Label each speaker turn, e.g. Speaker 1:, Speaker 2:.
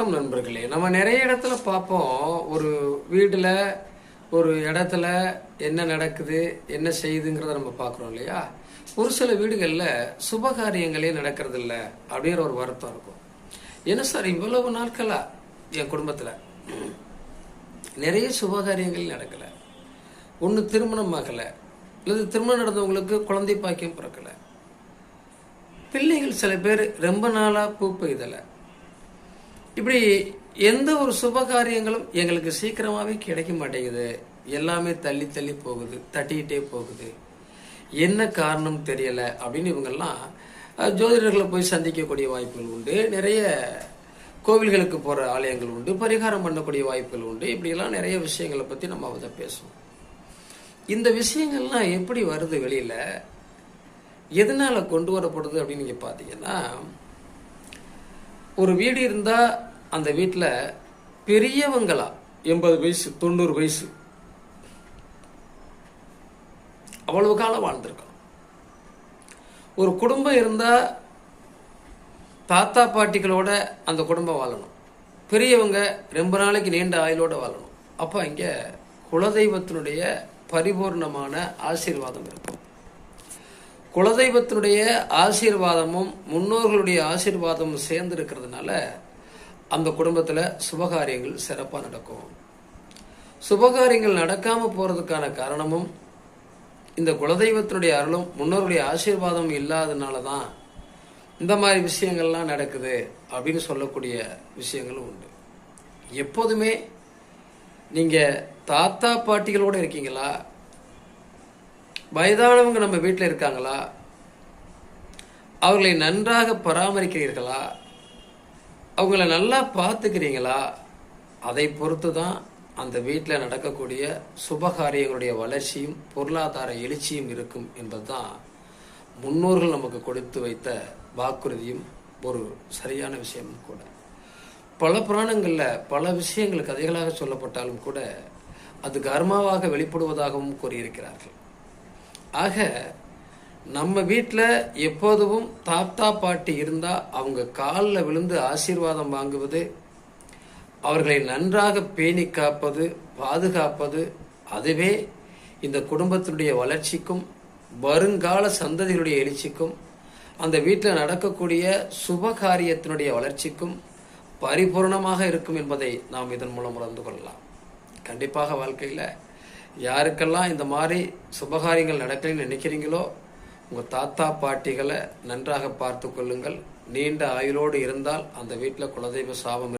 Speaker 1: வணக்கம் நண்பர்களே. நம்ம நிறைய இடத்துல பார்ப்போம். ஒரு வீட்டில் ஒரு இடத்துல என்ன நடக்குது என்ன செய்யுதுங்கிறத நம்ம பார்க்குறோம் இல்லையா? ஒரு சில வீடுகளில் சுபகாரியங்களே நடக்கிறது இல்ல அப்படிங்கிற ஒரு வருத்தம் இருக்கும். என்ன சார் இவ்வளவு நாட்களா என் குடும்பத்தில்? நிறைய சுபகாரியங்கள் நடக்கலை. ஒன்று திருமணம் ஆகலை. அல்லது திருமணம் நடந்தவங்களுக்கு குழந்தை பாக்கியம் பிறக்கலை. பிள்ளைகள் சில பேர் ரொம்ப நாளாக பூ பெய்தலை. இப்படி எந்த ஒரு சுப காரியங்களும் எங்களுக்கு சீக்கிரமாகவே கிடைக்க மாட்டேங்குது. எல்லாமே தள்ளி தள்ளி போகுது தட்டிக்கிட்டே போகுது. என்ன காரணம் தெரியலை அப்படின்னு இவங்கெல்லாம் ஜோதிடர்களை போய் சந்திக்கக்கூடிய வாய்ப்புகள் உண்டு. நிறைய கோவில்களுக்கு போகிற ஆலயங்கள் உண்டு. பரிகாரம் பண்ணக்கூடிய வாய்ப்புகள் உண்டு. இப்படியெல்லாம் நிறைய விஷயங்களை பற்றி நம்ம அதை பேசுவோம். இந்த விஷயங்கள்லாம் எப்படி வருது வெளியில்? எதனால் கொண்டு வரப்படுது அப்படின்னு நீங்கள் பார்த்தீங்கன்னா ஒரு வீடு இருந்தால் அந்த வீட்டில் பெரியவங்களா? எண்பது வயசு தொண்ணூறு வயசு. அவ்வளவு காலம் வாழ்ந்திருக்கோம் ஒரு குடும்பம் இருந்தால் தாத்தா பாட்டிகளோட அந்த குடும்பம் வாழணும். பெரியவங்க ரொம்ப நாளைக்கு நீண்ட ஆயுளோடு வாழணும். அப்போ இங்கே குலதெய்வத்தினுடைய பரிபூர்ணமான ஆசீர்வாதம் இருக்கும். குலதெய்வத்தினுடைய ஆசீர்வாதமும் முன்னோர்களுடைய ஆசீர்வாதமும் சேர்ந்து இருக்கிறதுனால அந்த குடும்பத்தில் சுபகாரியங்கள் சிறப்பாக நடக்கும். சுபகாரியங்கள் நடக்காமல் போகிறதுக்கான காரணமும் இந்த குலதெய்வத்தினுடைய அருளும் முன்னோருடைய ஆசீர்வாதம் இல்லாதனால தான் இந்த மாதிரி விஷயங்கள்லாம் நடக்குது அப்படின்னு சொல்லக்கூடிய விஷயங்களும் உண்டு. எப்போதுமே நீங்கள் தாத்தா பாட்டிகளோட இருக்கீங்களா? வயதானவங்க நம்ம வீட்டில் இருக்காங்களா? அவர்களை நன்றாக பராமரிக்கிறீர்களா? அவங்கள நல்லா பார்த்துக்கிறீங்களா? அதை பொறுத்து தான் அந்த வீட்டில் நடக்கக்கூடிய சுபகாரியங்களுடைய வளர்ச்சியும் பொருளாதார எழுச்சியும் இருக்கும் என்பது தான் முன்னோர்கள் நமக்கு கொடுத்து வைத்த வாக்குறுதியும் ஒரு சரியான விஷயமும் கூட. பல புராணங்களில் பல விஷயங்கள் கதைகளாக சொல்லப்பட்டாலும் கூட அது கர்மாவாக வெளிப்படுவதாகவும் கூறியிருக்கிறார்கள். ஆக நம்ம வீட்டில் எப்போதும் தாத்தா பாட்டி இருந்தால் அவங்க காலில் விழுந்து ஆசீர்வாதம் வாங்குவது அவர்களை நன்றாக பேணி காப்பது பாதுகாப்பது அதுவே இந்த குடும்பத்தினுடைய வளர்ச்சிக்கும் வருங்கால சந்ததியினுடைய எழுச்சிக்கும் அந்த வீட்டில் நடக்கக்கூடிய சுபகாரியத்தினுடைய வளர்ச்சிக்கும் பரிபூர்ணமாக இருக்கும் என்பதை நாம் இதன் மூலம் உணர்ந்து கொள்ளலாம். கண்டிப்பாக வாழ்க்கையில் யாருக்கெல்லாம் இந்த மாதிரி சுபகாரியங்கள் நடக்கலைன்னு நினைக்கிறீங்களோ உங்கள் தாத்தா பாட்டிகளை நன்றாக பார்த்து கொள்ளுங்கள். நீண்ட ஆயுளோடு இருந்தால் அந்த வீட்டில் குலதெய்வ சாபம்